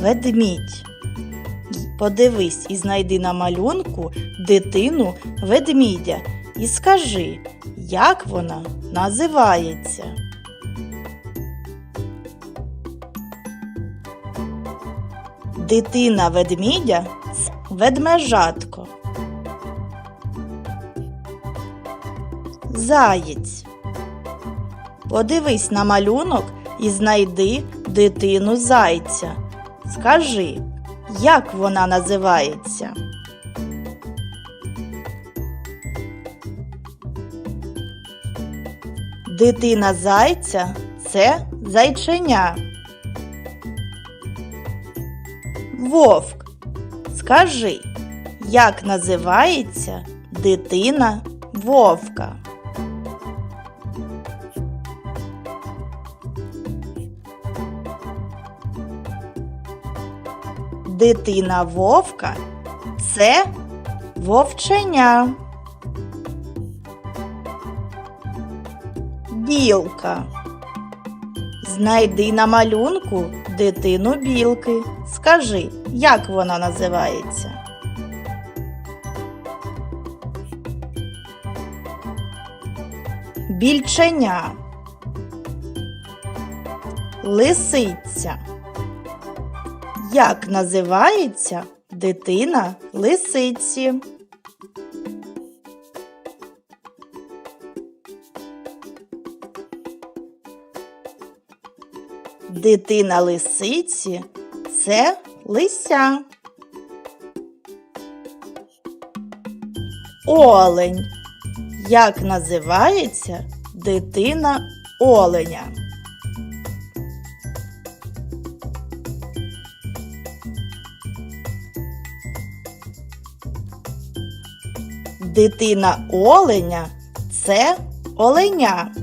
Ведмідь. Подивись і знайди на малюнку дитину ведмідя і скажи, як вона називається. Дитина ведмідя ведмежатко. Заєць. Подивись на малюнок і знайди дитину зайця. Скажи, як вона називається? Дитина зайця це зайченя. Вовк. Скажи, як називається дитина вовка? Дитина вовка це вовченя. Білка. Знайди на малюнку дитину білки. Скажи, як вона називається? Більченя. Лисиця. Як називається дитина лисиці? Дитина лисиці це лися. Олень. Як називається дитина оленя? Дитина оленя це оленя.